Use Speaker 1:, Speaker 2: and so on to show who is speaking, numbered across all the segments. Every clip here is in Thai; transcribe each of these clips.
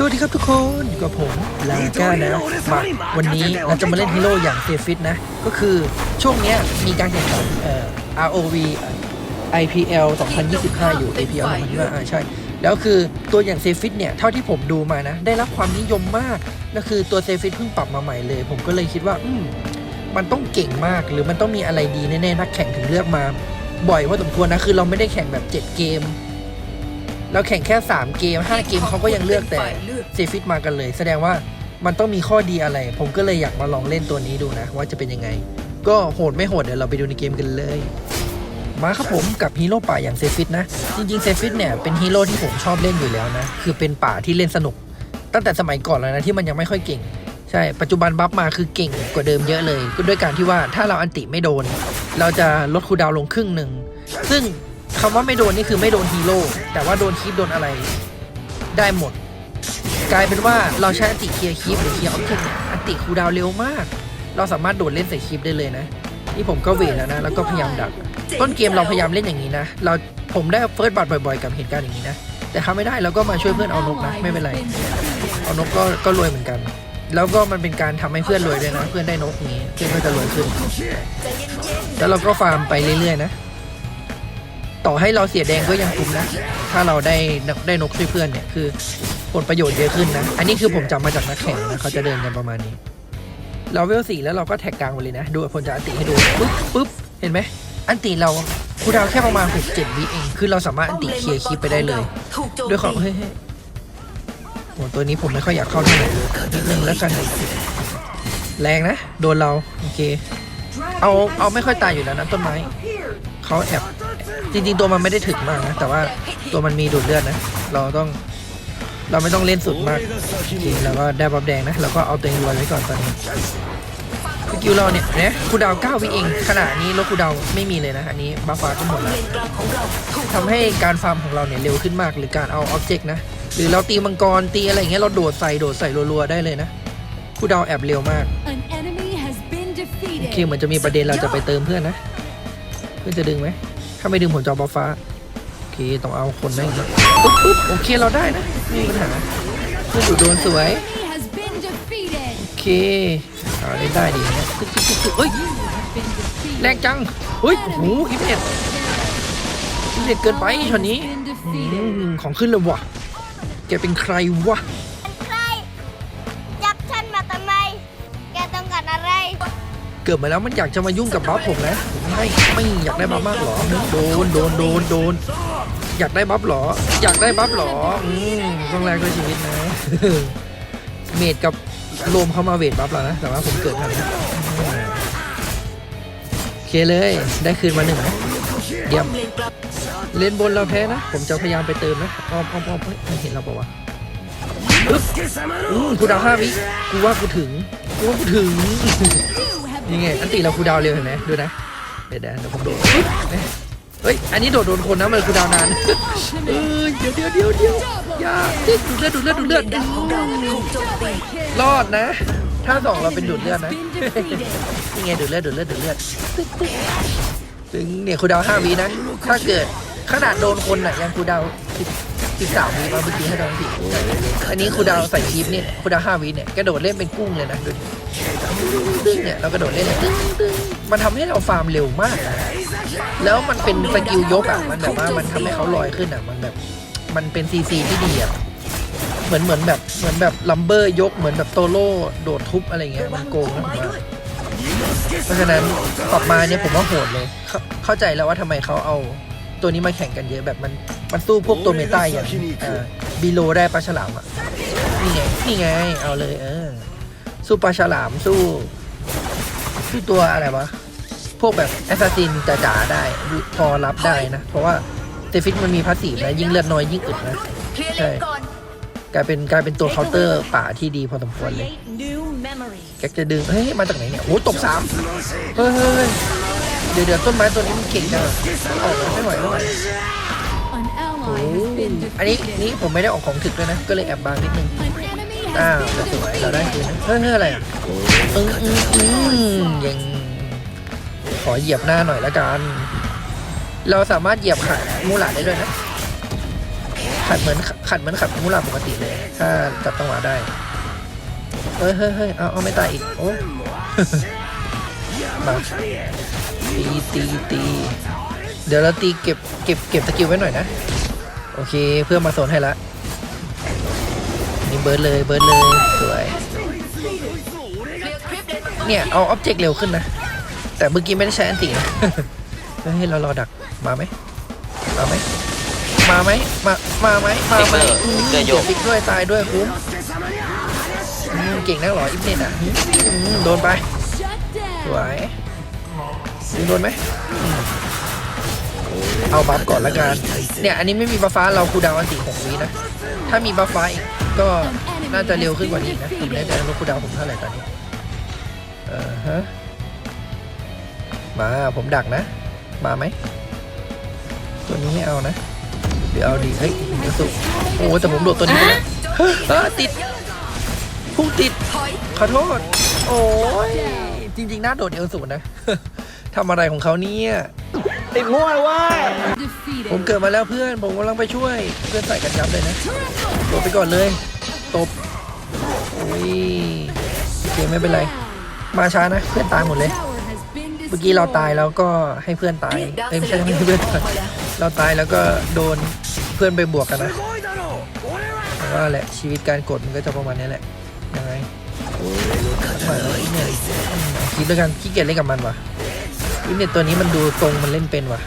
Speaker 1: สวัสดีครับทุกคนอยู่กับผมลาก้านะมาวันนี้เราจะมาเล่นฮีโร่อย่างเซฟิตนะ ก็คือช่วงเนี้ยมีการแข่งขันเอ่อ ROV IPL 2025 อยู่ APL 2025อ่าใช่ แล้วคือตัวอย่างเซฟิตเนี่ย เท่าที่ผมดูมานะ ได้รับความนิยมมากแล้วคือตัวเซฟิตเพิ่งปรับมาใหม่เลย ผมก็เลยคิดว่า อืม มันต้องเก่งมากหรือมันต้องมีอะไรดีแน่ๆนักแข่งถึงเลือกมา บ่อยพอสมควรนะคือเราไม่ได้แข่งแบบ 7 เกม เราแข่งแค่ 3 เกม 5 เกมเขาก็ยังเลือกแต่เซฟิตมากันเลย แสดงว่ามันต้องมีข้อดีอะไร ผมก็เลยอยากมาลองเล่นตัวนี้ดูนะ ว่าจะเป็นยังไง ก็โหดไม่โหดเดี๋ยวเราไปดูในเกมกันเลย มาครับผมกับฮีโร่ป่าอย่างเซฟิตนะ จริงๆเซฟิตเนี่ยเป็นฮีโร่ที่ผมชอบเล่นอยู่แล้วนะ คือเป็นป่าที่เล่นสนุก ตั้งแต่สมัยก่อนแล้วนะที่มันยังไม่ค่อยเก่งใช่ ปัจจุบันบัฟมาคือเก่งกว่าเดิมเยอะเลย ก็ด้วยการที่ว่าถ้าเราอันติไม่โดน เราจะลดคูดาวลงครึ่งหนึ่ง ซึ่ง คำว่าไม่โดนนี่คือไม่โดนฮีโร่แต่ว่าโดนคีปโดนอะไรได้หมด กลายเป็นว่าเราใช้อัติเคลียร์คีปหรือเคลียร์ออบเจกต์อัติคูดาวเร็วมาก เราสามารถโดดเล่นใส่คีปได้เลยนะ นี่ผมก็เวทแล้วนะ แล้วก็พยายามดัก ต้นเกมเราพยายามเล่นอย่างนี้นะ เราผมได้เฟิร์สบัตบ่อยๆ กับเหตุการณ์อย่างนี้นะ แต่ทำไม่ได้เราก็มาช่วยเพื่อนเอานกนะไม่เป็นไร เอานกก็ก็รวยเหมือนกัน แล้วก็มันเป็นการทำให้เพื่อนรวยด้วยนะ เพื่อนได้นกนี้เพื่อนก็จะรวยขึ้น แล้วเราก็ฟาร์มไปเรื่อยๆนะ ต่อให้เราเสียแดงก็ยังคุ้มนะ ถ้าเราได้ได้นกช่วยเพื่อนเนี่ยคือผลประโยชน์เยอะขึ้นนะ อันนี้คือผมจำมาจากนักแข่งนะเขาจะเดินกันประมาณนี้ เราเวลสี่แล้วเราก็แท็กกลางไปเลยนะ ดูผลจะอันติให้ดูปุ๊บปุ๊บเห็นไหมอันติเราคูดาวแค่ประมาณหกเจ็ดวิเอง คือเราสามารถอันติเคลียร์คลิปไปได้เลย ด้วยความเฮ้ยเฮ้ยโหตัวนี้ผมไม่ค่อยอยากเข้าเท่าไหร่นิดนึงแล้วกันแรงนะ โดนเรา โอเค เอาเอาไม่ค่อยตายอยู่แล้วนะต้นไม้ เขาแอบจริงๆตัวมันไม่ได้ถึกมากนะ แต่ว่าตัวมันมีดูดเลือดนะ เราต้องเราไม่ต้องเล่นสุดมากโอเคแล้วก็ได้บัฟแดงนะ แล้วก็เอาตัวเองรวยไว้ก่อนตอนนี้สกิลเราเนี่ยเนี่ยคูลดาวน์9วิเองขนาดนี้ลดคูลดาวน์ไม่มีเลยนะ อันนี้บัฟฟ้าก็หมดแล้ว
Speaker 2: เลนกลางของเราถูก
Speaker 1: ทำให้การฟาร์มของเราเนี่ยเร็วขึ้นมาก หรือการเอาอ็อบเจกต์นะ หรือเราตีมังกรตีอะไรอย่างเงี้ยเราโดดใส่โดดใส่รัวๆได้เลยนะคูลดาวน์แอบเร็วมาก
Speaker 3: An enemy has been
Speaker 1: โอเค
Speaker 3: defeated.
Speaker 1: เหมือนจะมีประเด็นเราจะไปเติมเพื่อนนะเพื่อนจะดึงไหม ถ้าไม่ดึงผมจะเอาบัฟฟ้า โอเค ต้องเอาคนได้อีกแล้วปุ๊บปุ๊บโอเคเราได้นะไม่มีปัญหาเพื่อนดูโดนสวย
Speaker 3: Enemy has been defeated.
Speaker 1: โอเคเอาเล่นได้ดีนะตึ๊กตึ๊กตึ๊กตึ๊กเฮ้ย
Speaker 3: Been defeated.
Speaker 1: แรงจังเฮ้ยโอ้โหอิมเน็ตอิมเน็ตเกินไปช็อตนี้
Speaker 3: Been
Speaker 1: อื
Speaker 3: defeated.
Speaker 1: มของขึ้นเลยวะแกเป็นใครวะ
Speaker 4: ใครจับฉันมาทำไมแกต้องการอะไร
Speaker 1: เกิดมาแล้วมันอยากจะมายุ่งกับบัฟผมนะ ไม่ไม่อยากได้บัฟมากหรอโดนโดนโดนโดนอยากได้บัฟหรอ อยากได้บัฟหรออืมต้องแลกด้วยชีวิตนะเมดกับโลมเข้ามาเวทบัฟแล้วนะแต่ว่าผมเกิดทันโอเคเลยได้คืนมาหนึ่งนะเยี่ยม
Speaker 2: เลนกลาง
Speaker 1: เลนบนเราแพ้นะ ผมจะพยายามไปเติมนะอ้อมอ้อมอ้อมเฮ้ยเห็นเราปะวะปึ๊บอืมกูดาวห้าวิกูว่ากูถึงกูว่ากูถึง
Speaker 3: You have
Speaker 1: นี่ไงอันติเราคูดาวเร็วเห็นไหมดูนะ เดี๋ยวเดี๋ยวเดี๋ยวผมโดดเนี่ยเฮ้ย อันนี้โดดโดนคนนะมันคูลดาวนานเออเดี๋ยวเดี๋ยวเดี๋ยวเดี๋ยวอย่าดูเลือดดูเลือดดูเลือด
Speaker 2: ดาวของร
Speaker 1: อดนะ ถ้าสองเราเป็นดูดเลือดนะนี่ไงดูดเลือดดูดเลือดดูดเลือดตึ๊กตึ๊กถึงเนี่ยคูลดาวห้าวินะ ถ้าเกิดขนาดโดนคนน่ะยังคูลดาว น์สิบสามวิมาเมื่อกี้ให้โดนผิดอันนี้คูลดาวใส่คลิปเนี่ยคูลดาวห้าวิเนี่ยกระโดดเล่นเป็นกุ้งเลยนะดูดิตึ้งเนี่ยเรากระโดดเล่นเลยตึ้งตึ้งมันทำให้เราฟาร์มเร็วมากนะแล้วมันเป็นสกิลยกอะมันแบบว่ามันทำให้เขาลอยขึ้นอะมันแบบมันเป็นซีซีที่ดีอะเหมือนเหมือนแบบเหมือนแบบลัมเบอร์ยกเหมือนแบบโตโร่โดดทุบอะไรเงี้ยมันโกงนะผมว่าเพราะฉะนั้นปรับมาเนี่ยผมว่าโหดเลย เข้าเข้าใจแล้วว่าทำไมเขาเอาตัวนี้มาแข่งกันเยอะแบบมัน มันสู้พวกตัวเมตาอย่างบีโลได้ปลาฉลามอะ นี่ไง นี่ไง เอาเลยเออ สู้ปลาฉลามสู้ สู้ตัวอะไรวะ พวกแบบแอสซัสซินจ๋าๆได้พอรับได้นะ เพราะว่าเตฟิกมันมีพาสซีฟนะ ยิ่งเลือดน้อยยิ่งอึดนะ
Speaker 2: เคลียร์เลนก่
Speaker 1: กลายเป็นกลายเป็นตัวเคาน์เตอร์ป่าที่ดีพอสมควรเลย แกจะดึง เฮ้ย มาจากไหนเนี่ย โอ้ตกสามเฮ้ยเดี๋ยวเดี๋ยวต้นไม้ตัวนี้มันเก่งจังอออกมาไม่ไหวไม่ไหว อ้
Speaker 3: ally has been
Speaker 1: อันนี้
Speaker 3: defeated.
Speaker 1: นี่ผมไม่ได้ออกของถึกด้วยนะ ก็เลยแอบบางนิดนึง
Speaker 3: An enemy
Speaker 1: อ้าว
Speaker 3: has
Speaker 1: แต่
Speaker 3: been
Speaker 1: สวยเราได้คืน
Speaker 3: defeated.
Speaker 1: นะเฮ้ยเฮ้ยอะไรอะอืมอืมอืมยังขอเหยียบหน้าหน่อยละกัน เราสามารถเหยียบขามูหลาดได้ด้วยนะ ขัดเหมือนขัดเหมือนขัดมูลาปกติเลย ถ้าจับจังหวะได้ เฮ้ยเฮ้ยเฮ้ยเอาเอาไม่ตายอีก โอ้มาตีตีตี เดี๋ยวเราตีเก็บเก็บเก็บสกิลไว้หน่อยนะ โอเคเพื่อมาโซนให้ละนี่เบิร์ดเลยเบิร์ดเลยสวยเนี่ยเอาอ็อบเจกต์เร็วขึ้นนะ แต่เมื่อกี้ไม่ได้ใช้อันตินะเฮ้ยเรารอดักมาไหมมาไหมมาไหมมามาไหมมาไหมอืม
Speaker 5: เกอร์โย
Speaker 1: เดี๋ยว
Speaker 5: ก
Speaker 1: ฟิกด้วยตายด้วยคุ้มอืมเก่งนักเหรออิฟเน็ตอะอืมโดนไป
Speaker 3: Shut
Speaker 1: ส
Speaker 3: down.
Speaker 1: วยยิงโดนไหมอืม เอาบัฟก่อนละกันเนี่ยอันนี้ไม่มีบัฟฟ้าเราคูดาวอันติหกวินะ ถ้ามีบัฟฟ้าอีกก็น่าจะเร็วขึ้นกว่านี้นะผมไม่แน่ใจว่าคูดาวผมเท่าไหร่ตอนนี้เออฮะมาผมดักนะ มาไหมตัวนี้ไม่เอานะหรือเอาดีเฮ้ยเดี๋ยวสุโอ้แต่ผมโดดตัวนี้ไปแล้วเฮ้ยติดพุ่งติดขอโทษ โอ้ยจริง ๆ น่าโดดเอลสูนนะทำอะไรของเขาเนี่ย
Speaker 5: ติดมั่วว่า
Speaker 3: Defeated.
Speaker 1: ผมเกิดมาแล้วเพื่อนผมกำลังไปช่วย เพื่อนใส่กันยับเลยนะโดดไปก่อนเลย ตบอุ้ยโอเคไม่เป็นไร มาช้านะ เพื่อนตายหมดเลย เมื่อกี้เราตายแล้วก็ให้เพื่อนตาย
Speaker 2: เอ้
Speaker 1: ยไม่ใช่ไม่ใช่เพื่อนตายเราตายแล้วก็โดนเพื่อนไปบวกกันนะว่าแหละชีวิตการกดมันก็จะประมาณนี้แหละยังไงโอ้ยมาแล้วอีเนี่ยอืมคิดด้วยกันขี้เกียจเล่นกับมันวะ อิมเน็ตตัวนี้มันดูทรงมันเล่นเป็นว่ะ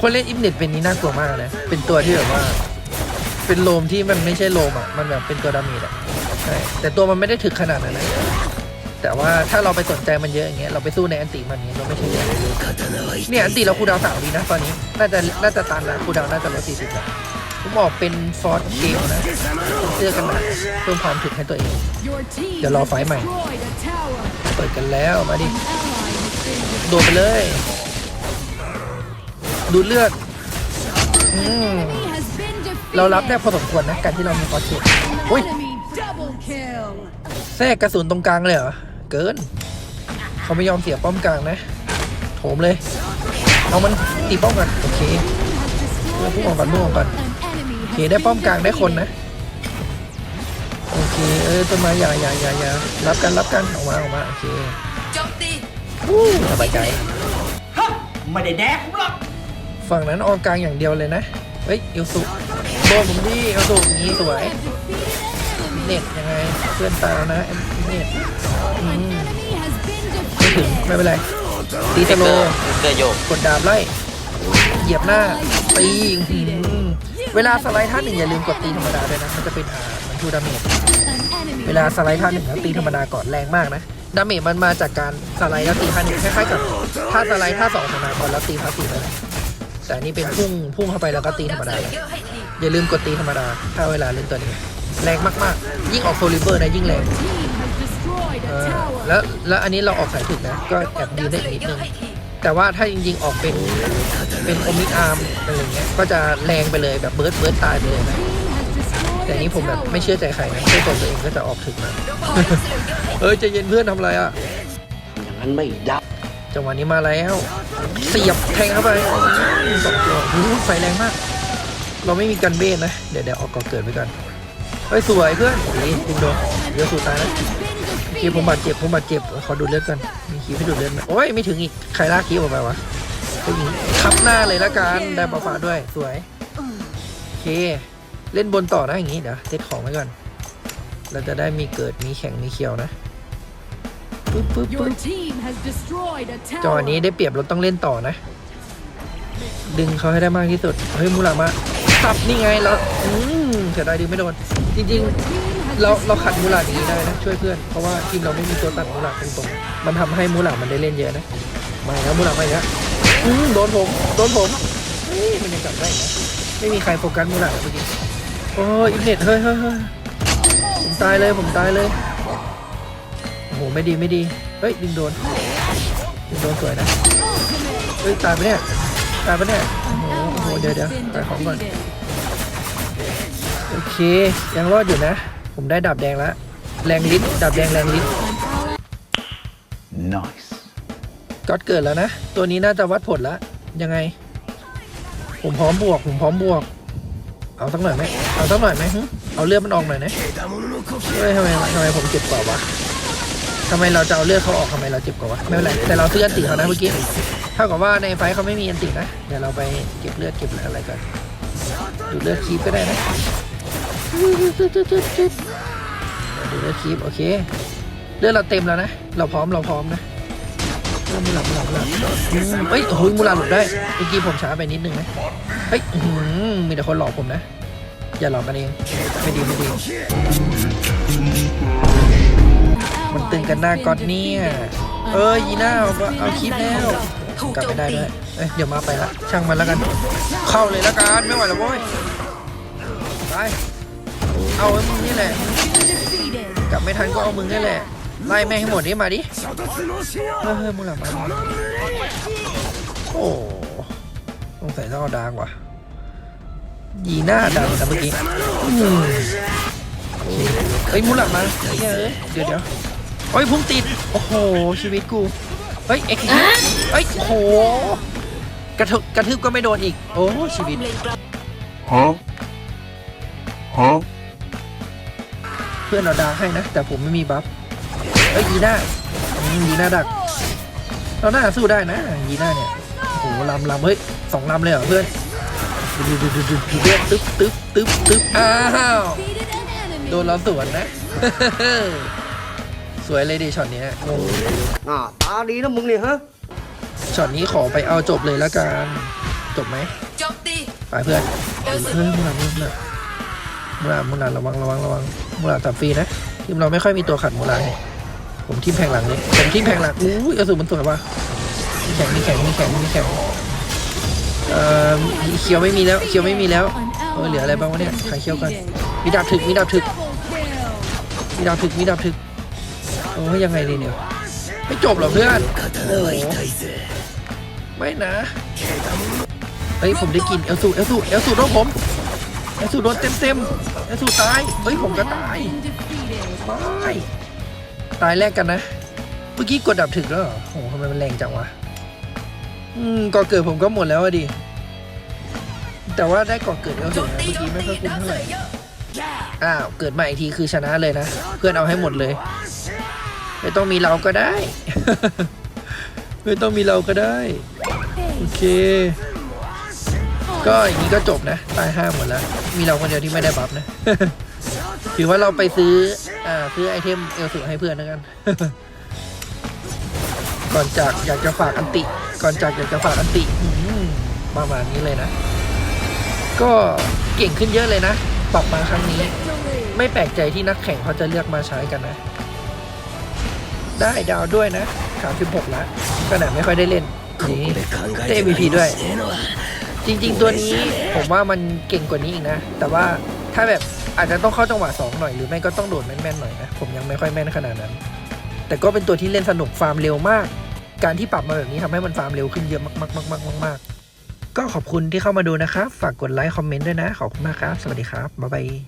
Speaker 1: คนเล่นอิมเน็ตเป็นนี้น่ากลัวมากนะ เป็นตัวที่แบบว่า เป็นโลมที่มันไม่ใช่โลมอะ มันแบบเป็นตัวดาเมจอะใช่แต่ตัวมันไม่ได้ถึกขนาดนั้นนะแต่ว่าถ้าเราไปสนใจมันเยอะอย่างเงี้ย เราไปสู้ในอันติมันเนี้ยเราไม่ใช่เนี่ยอันติเราคูดาวสามวีนะตอนนี้ น่าจะน่าจะตันล้วคูดาวน่าจะลดสี่สิบแล้วผมออกเป็นฟอร์สเกมนะเสื้อกันหนาวเพิ่มความถึกให้ตัวเอง เดี๋ยวรอไฟใหม่ เปิดกันแล้วมาดิ โดไปเลย ดูเลือดเรารับได้พอสมควรนะการที่เรามีฟอร์สเกม
Speaker 3: An
Speaker 1: อุ้ยแทรกกระสุนตรงกลางเลยเหรอ เกิน เขาไม่ยอมเสียป้อมกลางนะ โถมเลย เอามันตีป้อมกันโอเคพุ่งออกก่อนพุ่งออกก่อนโอเคได้ป้อมกลางได้คนนะโอเค เออต้นไม้อย่าอย่าอย่าอย่ารับกันรับกันออกมาออกมาโอเค สบายใจ
Speaker 5: ไม่ได้แดกผมหรอก
Speaker 1: ฝั่งนั้นออกกลางอย่างเดียวเลยนะ เฮ้ยเอลสุโดนผมดิเอลสุอย่างนี้สวย
Speaker 3: Defeated an enemy.
Speaker 1: เน็ตยังไง เพื่อนตายแล้วนะเน็ต
Speaker 3: An enemy has been
Speaker 1: ไม่ถึง
Speaker 3: defeated.
Speaker 1: ไม่เป็นไร ตีสโลว์
Speaker 5: เกอร์โยก
Speaker 1: กดดาบไล่ เหยียบหน้า ตีอื้อหือเวลาสไลด์ท่าหนึ่งอย่าลืมกดตีธรรมดาด้วยนะ มันจะเป็นอ่าเหมันทูดาเมจ
Speaker 3: An enemy
Speaker 1: เวลาสไลด์ท่าหนึ่งแล้วตีธรรมดาก่อนแรงมากนะ ดาเมจมันมาจากการสไลด์แล้วตีท่าหนึ่งคล้ายๆกับท่าสไลด์ท่าสองของนาก่อนแล้วตีท่าสี่ไปเลยแต่นนี้เป็นพุ่งพุ่งเข้าไปแล้วก็ตีธรรมดา
Speaker 2: อ
Speaker 1: ย่าลืมกดตีธรรมดา ถ้าเวลาเล่นตัวนี้ แรงมากๆ ยิ่งออกโซลิเวอร์นะยิ่งแรงแล้วแล้วอันนี้เราออกสายถึกนะ ก็แอบดีได้อีกนิดนึงแต่ว่าถ้าจริงๆออกเป็นเป็นโอมิอาร์มอะไรเงี้ยก็จะแรงไปเลยแบบเบิร์ดเบิร์ดตายไปเลยนะ แต่อันนี้
Speaker 3: a
Speaker 1: ผมแบบ
Speaker 3: tower.
Speaker 1: ไม่เชื่อใจใครนะเชื่อใจตัวเองก็จะออกถึกมาเอ้ยใจเย็นเพื่อนทำอะไรอะ
Speaker 5: อย่างนั้นไม่ได้
Speaker 1: จังหวะนี้มาแล้วเสียบแทงเข้าไปสองตัวโอ้โหไฟแรงมาก เราไม่มีกันเบสนะ เดี๋ยวเดี๋ยวออกก่อนเกิดไปก่อนเฮ้ยสวยเพื่อนนี่ดึงโดนเดี๋ยวสูตายนะ
Speaker 3: Been
Speaker 1: คี
Speaker 3: defeated.
Speaker 1: ผมบาดเจ็บผมบาดเจ็บขอดูดเลือดก่อนมีคีให้ดูดเลือดไหมโอ้ยไม่ถึงอีกใครลากคีออกไปวะผู้หญิงทับหน้าเลยละกันได้ปลาฟ้าด้วยสวยโอเค เล่นบนต่อนะอย่างงี้เดี๋ยวเซตของไว้ก่อน เราจะได้มีเกิดมีแข่งมีเคียวนะปึ๊บปึ๊บ
Speaker 3: Your
Speaker 1: ปึ๊บ
Speaker 3: team has destroyed a
Speaker 1: จังห
Speaker 3: tower.
Speaker 1: วะนี้ได้เปรียบเราต้องเล่นต่อนะ ดึงเขาให้ได้มากที่สุด เฮ้ยมูรามาสับนี่ไงเราอืมเสียดายดึงไม่โดน จริง
Speaker 3: Team has
Speaker 1: ๆเราเราขัดมูราอย่างนี้ได้นะช่วยเพื่อน เพราะว่าทีมเราไม่มีตัวตัดมูราตรงๆมันทำให้มูรามันได้เล่นเยอะนะมาแล้วมูรามาอีกแล้วอืมโดนผมโดนผมนี่มันยังกลับได้อีกนะไม่มีใครโฟกัสมูราเลยเมื่อกี้ โอ้ยอินเน็ตเฮ้ยเฮ้ยเฮ้ยผมตายเลยผมตายเลยโอ้โหไม่ดีไม่ดีเฮ้ยดึงโดนดึงโดนสวยนะเฮ้ยตายไปะเนี่ยตายไปะเนี่ยโอ้โหโอ้โห
Speaker 3: ally
Speaker 1: เดี๋ยวเดี๋ยว
Speaker 3: has been
Speaker 1: ไปของก่อน
Speaker 3: defeated.
Speaker 1: โอเคยังรอดอยู่นะ ผมได้ดาบแดงแล้วแรงลิ้นดาบแดงแรงลิ้น
Speaker 6: Nice.
Speaker 1: ก็เกิดแล้วนะ ตัวนี้น่าจะวัดผลแล้วยังไง ผมพร้อมบวก ผมพร้อมบวก เอาสักหน่อยไหมเอาสักหน่อยไหมเอาเลือดมันออกหน่อยนะเฮ้ยทำไมทำไมผมเจ็บกว่าวะทำไมเราจะเอาเลือดเขาออกทำไมเราเจ็บกว่าวะไม่เป็นไรแต่เราซื้ออันติเขานะเมื่อกี้เท่ากับว่าในไฟเขาไม่มีอันตินะเดี๋ยวเราไปเก็บเลือดเก็บอะไรกันดูเลือดคีบก็ได้นะดูเลือดคีบโอเคเลือดเราเต็มแล้วนะเราพร้อมเราพร้อมนะเริ่มมูหลับมูหลับมูลับอืมเฮ้ยโอ้ยมูลับหลุดได้เมื่อกี้ผมช้าไปนิดนึงนะ เฮ้ยหือมีแต่คนหลอกผมนะ อย่าหลอกกันเอง ไม่ดีไม่ดี มันตึงกันหน้าก๊อตเนี่ยเอ้ยยีน่าเอาเอาคลิปแล้ว
Speaker 2: ก
Speaker 1: ลับไม่ได้ด้วยเอ้ยเดี๋ยวมาไปละ ช่างมันแล้วกัน เข้าเลยละกัน ไม่ไหวแล้วโว้ย ไป เอาไอ้มึงนี่แหละ กลับไม่ทันก็เอามึงนี่แหละ ไล่แม่งให้หมดนี่มาดิ เฮ้ยเฮ้ยมึงหลับมาโอ้สงสัยต้องเอาดางว่ะ ยีน่าดังนะเมื่อกี้อืมโอเคเฮ้ยมุหลับมาเฮ้ยเอ้ยเดี๋ยวเดี๋ยวโอ้ยพุ่งติด โอ้โห ชีวิตกู เฮ้ยเอ็กซ์เฮ้ยโอ้โหกระทึบกระทึบก็ไม่โดนอีก โอ้ชีวิต
Speaker 2: เลนกลาง
Speaker 6: Huh? Huh?
Speaker 1: เพื่อนเราดาให้นะ แต่ผมไม่มีบัฟเอ้ยยีน่าอืมยีน่าดัก เราน่าสู้ได้นะยีน่าเนี่ย โอ้โหลำลำเฮ้ยสองลำเลยเหรอเพื่อน ตึ๊บตึ๊บตึ๊บตึ๊บอ้าวโดนเราสวนนะ สวยเลยดิช็อตเนี้ยงง
Speaker 5: หน้าตาดีนะมึงเนี่ยฮะ
Speaker 1: ช็อตนี้ขอไปเอาจบเลยละกันจบไหม
Speaker 2: จมตี
Speaker 1: ไปเพื่อน
Speaker 2: เฮ้
Speaker 1: ยมุลามุลามุลามุลาระวังระวังระวังมุลาจับฟรีนะทีมเราไม่ค่อยมีตัวขัดมุลายผมทีมแพงหลังเลยผมทีมแพงหลังอู้ยกระสุนมันสวยว่ะมีแข็งมีแข็งมีแข็งมีแข็ง เออเขียวไม่มีแล้วเขียวไม่มีแล้วเออเหลืออะไรบ้างวะเนี่ยใครเขียวกันมีดาบถึกมีดาบถึกมีดาบถึกมีดาบถึกโอ้ยยังไงดีเนี่ยไม่จบหรอเพื่อนโอ้ไม่นะเฮ้ยผมได้กินเอลสูเอลสูเอลสูโดนผมเอลสูโดนเต็มเต็มเอลสูตายเฮ้ยผมก็ตาย
Speaker 3: Been defeated.
Speaker 1: ไม่ตายแรกกันนะ เมื่อกี้กดดับถึกแล้วหรอโอ้โหทำไมมันแรงจังวะอืมก่อเกิดผมก็หมดแล้วอะดิ แต่ว่าได้ก่อเกิดเอล
Speaker 2: โจ
Speaker 1: สู
Speaker 2: ม
Speaker 1: นะเมื่อกี้ไม่ค่อยคุ้มเท่าไหร่
Speaker 2: เยอ้า
Speaker 1: วเกิดมาอีกทีคือชนะเลยนะ เพื่อนเอาให้หมดเลย ไม่ต้องมีเราก็ได้ ไม่ต้องมีเราก็ได้ โอเค ก็อย่างนี้ก็จบนะ ตายห้าหมดแล้ว มีเราคนเดียวที่ไม่ได้บัฟนะถือว่าเราไปซื้อ อ่า ซื้อไอเทมเอลสุให้เพื่อนแล้วกัน ก่อนจากอยากจะฝากอันติ ก่อนจากอยากจะฝากอันติ ประมาณนี้เลยนะ ก็เก่งขึ้นเยอะเลยนะปรับมาครั้งนี้ ไม่แปลกใจที่นักแข่งเขาจะเลือกมาใช้กันนะ ได้ดาวด้วยนะ36ล้วขนาดไม่ค่อยได้เล่นนี่ได้ MVP ด้วย จริง ๆ ตัวนี้ผมว่ามันเก่งกว่านี้อีกนะ แต่ว่าถ้าแบบอาจจะต้องเข้าจังหวะสองหน่อยหรือไม่ก็ต้องโดดแม่นๆหน่อยนะ ผมยังไม่ค่อยแม่นขนาดนั้น แต่ก็เป็นตัวที่เล่นสนุกฟาร์มเร็วมาก การที่ปรับมาแบบนี้ทำให้มันฟาร์มเร็วขึ้นเยอะมากๆๆๆๆ ก็ขอบคุณที่เข้ามาดูนะครับ ฝากกดไลค์คอมเมนต์ด้วยนะ ขอบคุณมากครับ สวัสดีครับ บ๊ายบาย